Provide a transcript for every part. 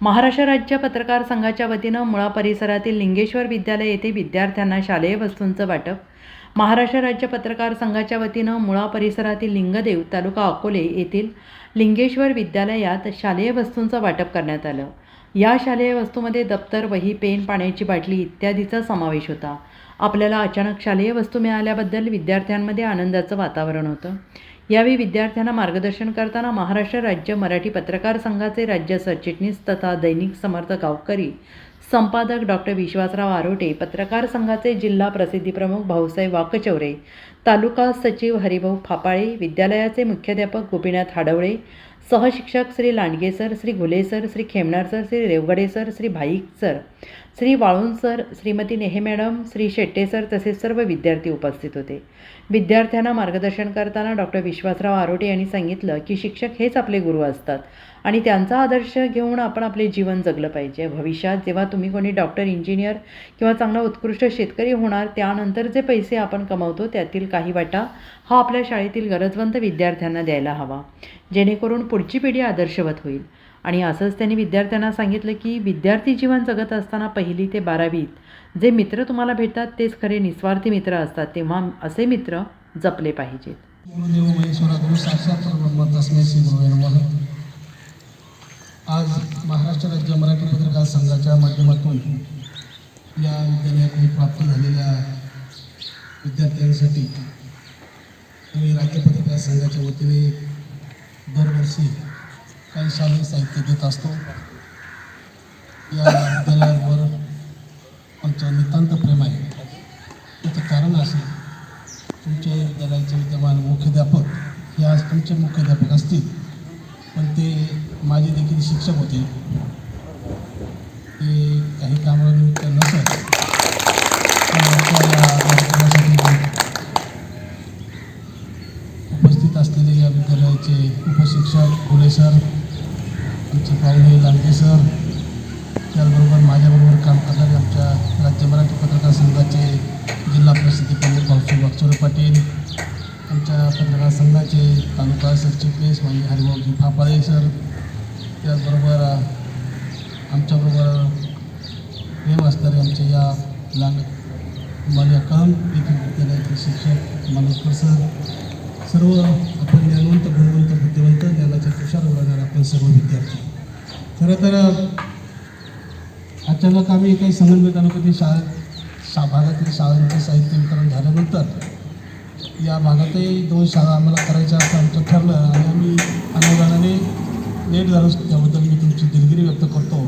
महाराष्ट्र राज्य पत्रकार संघाच्या वतीनं मुळा परिसरातील लिंगेश्वर विद्यालय येथे विद्यार्थ्यांना शालेय वस्तूंचं वाटप. महाराष्ट्र राज्य पत्रकार संघाच्या वतीनं मुळा परिसरातील लिंगदेव तालुका अकोले येथील लिंगेश्वर विद्यालयात शालेय वस्तूंचं वाटप करण्यात आलं. या शालेय वस्तूमध्ये दप्तर वही पेन पाण्याची बाटली इत्यादीचा समावेश होता. आपल्याला अचानक शालेय वस्तू मिळाल्याबद्दल विद्यार्थ्यांमध्ये आनंदाचं वातावरण होतं. यावेळी विद्यार्थ्यांना मार्गदर्शन करताना महाराष्ट्र राज्य मराठी पत्रकार संघाचे राज्य सरचिटणीस तथा दैनिक समर्थ गावकरी संपादक डॉक्टर विश्वासराव आरोटे पत्रकार संघाचे जिल्हा प्रसिद्धी प्रमुख भाऊसाहेब वाकचौरे तालुका सचिव हरिभाऊ फापाळे विद्यालयाचे मुख्याध्यापक Gopinath Hadwale सहशिक्षक Shri Landge sir Shri Ghule sir Shri Khemnar sir Shri Revgade sir Shri Bhaik sir Shri वाळून सर श्रीमती नेहे मॅडम श्री शेट्टे सर तसेच सर्व विद्यार्थी उपस्थित होते. विद्यार्थ्यांना मार्गदर्शन करताना डॉक्टर विश्वासराव आरोटे यांनी सांगितलं की शिक्षक हेच आपले गुरु असतात आणि त्यांचा आदर्श घेऊन आपण आपले जीवन जगलं पाहिजे. भविष्यात जेव्हा तुम्ही कोणी डॉक्टर इंजिनियर किंवा चांगला उत्कृष्ट शेतकरी होणार त्यानंतर जे पैसे आपण कमवतो त्यातील काही वाटा हा आपल्या शाळेतील गरजवंत विद्यार्थ्यांना द्यायला हवा. जेणेकरून पुढची पिढी आदर्शवत होईल. आणि असंच त्यांनी विद्यार्थ्यांना सांगितलं की विद्यार्थी जीवन जगत असताना पहिली ते बारावीत जे मित्र तुम्हाला भेटतात तेच खरे निस्वार्थी मित्र असतात तेव्हा असे मित्र जपले पाहिजेत. आज महाराष्ट्र राज्य मराठी पत्रकार संघाच्या माध्यमातून या विद्यालयाकडे प्राप्त झालेल्या विद्यार्थ्यांसाठी आम्ही राज्य पत्रकार संघाच्या वतीने दरवर्षी काही शालेय साहित्य देत असतो. या विद्यालयावर आमचं नितांत प्रेम आहे. त्याचं कारण असे तुमच्या विद्यालयाचे विद्यमान मुख्याध्यापक हे आज तुमचे मुख्याध्यापक असतील. पण ते माझे देखील शिक्षक होते. ते काही कामानिमित्त नसत. उपस्थित असलेले या विद्यालयाचे उपशिक्षक फुले सर आमचे पाहुणे लांडगे सर. त्याचबरोबर माझ्याबरोबर काम करणारे आमच्या राज्य मराठी पत्रकार संघाचे जिल्हा प्रसिद्धी प्रमुख भाऊसाहेब वागचोरे पाटील आमच्या पत्रकार संघाचे तालुका सरचिटणीस म्हणजे हरिभाऊजी फापाळे सर. त्याचबरोबर आमच्याबरोबर प्रेम असणारे आमचे या लांग मला काम येथील विद्यालयाचे शिक्षक मालुसकर सर. सर्व आपण ज्ञानवंत उडवणारे सर्व विद्यार्थी. खरं तर अचानक आम्ही काही समन्वय तालुक्यातील शाळा शा भागातील शाळांचं साहित्य वितरण झाल्यानंतर या भागातही दोन शाळा आम्हाला करायच्या असं आमचं ठरलं आणि आम्ही अनुदानाने लेट झालो त्याबद्दल मी तुमची दिलगिरी व्यक्त करतो.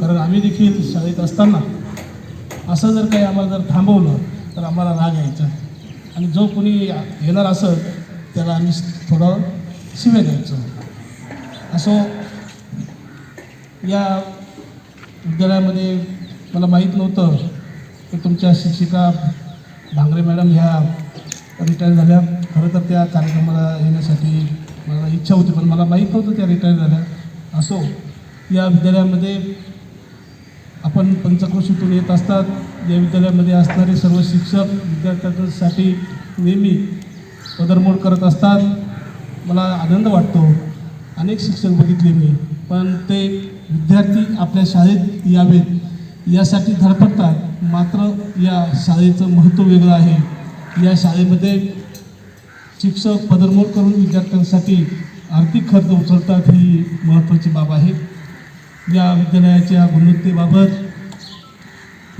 कारण आम्ही देखील शाळेत असताना असं जर काही आम्हाला जर थांबवलं तर आम्हाला राग यायचा. आणि जो कोणी येणार असं त्याला आम्ही थोडं शिव्या द्यायचो. असो या विद्यालयामध्ये मला माहीत नव्हतं की तुमच्या शिक्षिका भांगरे मॅडम ह्या रिटायर झाल्या. खरं तर त्या कार्यक्रमाला येण्यासाठी मला इच्छा होती पण मला माहीत नव्हतं त्या रिटायर झाल्या. असो या विद्यालयामध्ये आपण पंचकृषीतून येत असतात. या विद्यालयामध्ये असणारे सर्व शिक्षक विद्यार्थ्यांसाठी नेहमी पदरमोड करत असतात. मला आनंद वाटतो. अनेक शिक्षक बघितले मी पण ते विद्यार्थी आपल्या शाळेत यावेत. यासाठी धडपडतात. मात्र या शाळेचं महत्त्व वेगळं आहे. या शाळेमध्ये शिक्षक पदरमोड करून विद्यार्थ्यांसाठी आर्थिक खर्च उचलतात ही महत्त्वाची बाब आहे. या विद्यालयाच्या गुणवत्तेबाबत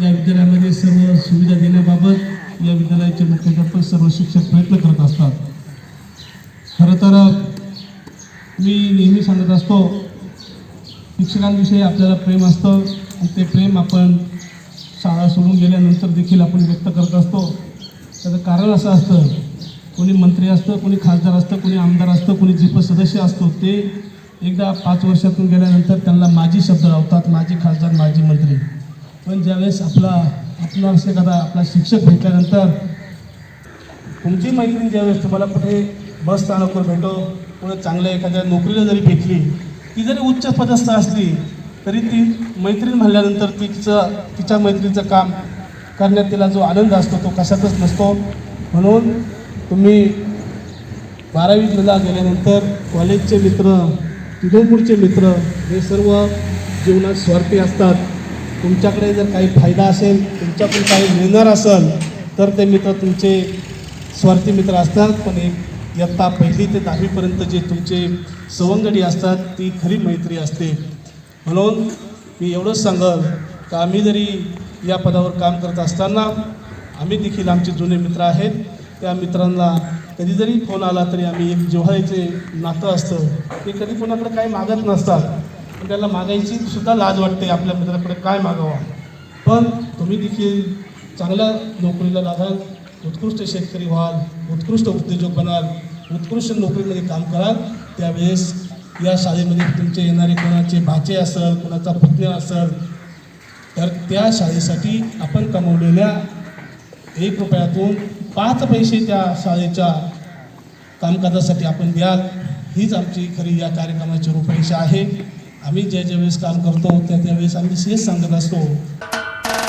या विद्यालयामध्ये सर्व सुविधा देण्याबाबत या विद्यालयाचे मुख्याध्यापक सर्व शिक्षक प्रयत्न करत असतात. खरं तर मी नेहमी सांगत असतो शिक्षकांविषयी आपल्याला प्रेम असतं आणि ते प्रेम आपण शाळा सोडून गेल्यानंतर देखील आपण व्यक्त करत असतो. त्याचं कारण असं असतं कोणी मंत्री असतं कोणी खासदार असतं कोणी आमदार असतं कोणी जिप सदस्य असतो ते एकदा पाच वर्षातून गेल्यानंतर त्यांना माझी शब्द लावतात माझे खासदार माजी मंत्री. पण ज्यावेळेस आपला आपला असं एखादा आपला शिक्षक भेटल्यानंतर तुमची मैत्रीण ज्यावेळेस तुम्हाला कुठे बस स्थानकवर भेटो पुढं चांगल्या एखाद्या नोकरीला जरी भेटली ती जरी उच्च पदस्थ असली तरी ती मैत्रीण म्हणल्यानंतर ती तिचं तिच्या मैत्रीचं काम करण्यात तिला जो आनंद असतो तो कशातच नसतो. म्हणून तुम्ही बारावीत बारावीला गेल्यानंतर कॉलेजचे मित्र तिथून मित्र हे सर्व जीवनात स्वार्थी असतात. तुमच्याकडे जर काही फायदा असेल तुमच्याकडून काही मिळणार असेल तर ते मित्र तुमचे स्वार्थी मित्र असतात. पण एक इयत्ता पहिली ते दहावीपर्यंत जे तुमचे सवंगडी असतात ती खरी मैत्री असते. म्हणून मी एवढंच सांगल का आम्ही जरी या पदावर काम करत असताना आम्ही देखील आमचे जुने मित्र आहेत. त्या मित्रांना कधी जरी फोन आला तरी आम्ही एक जिव्हाळ्याचे नातं असतं. ते कधी कोणाकडे काही मागत नसतात. पण त्याला मागायची सुद्धा लाज वाटते आपल्या मित्राकडे काय मागावं. पण तुम्ही देखील चांगल्या नोकरीला लागाल. उत्कृष्ट शेतकरी व्हाल उत्कृष्ट उद्योजक बनाल उत्कृष्ट नोकरीमध्ये काम कराल त्यावेळेस या शाळेमध्ये तुमचे येणारे कोणाचे भाचे असेल कोणाचा पुतण्या असेल तर त्या शाळेसाठी आपण कमवलेल्या एक रुपयातून पाच पैसे त्या शाळेच्या कामकाजासाठी आपण द्याल. हीच आमची खरी या कार्यक्रमाची रूपरेषा आहे. आम्ही ज्या ज्यावेळेस काम करतो त्या त्यावेळेस आम्ही हेच सांगत असतो.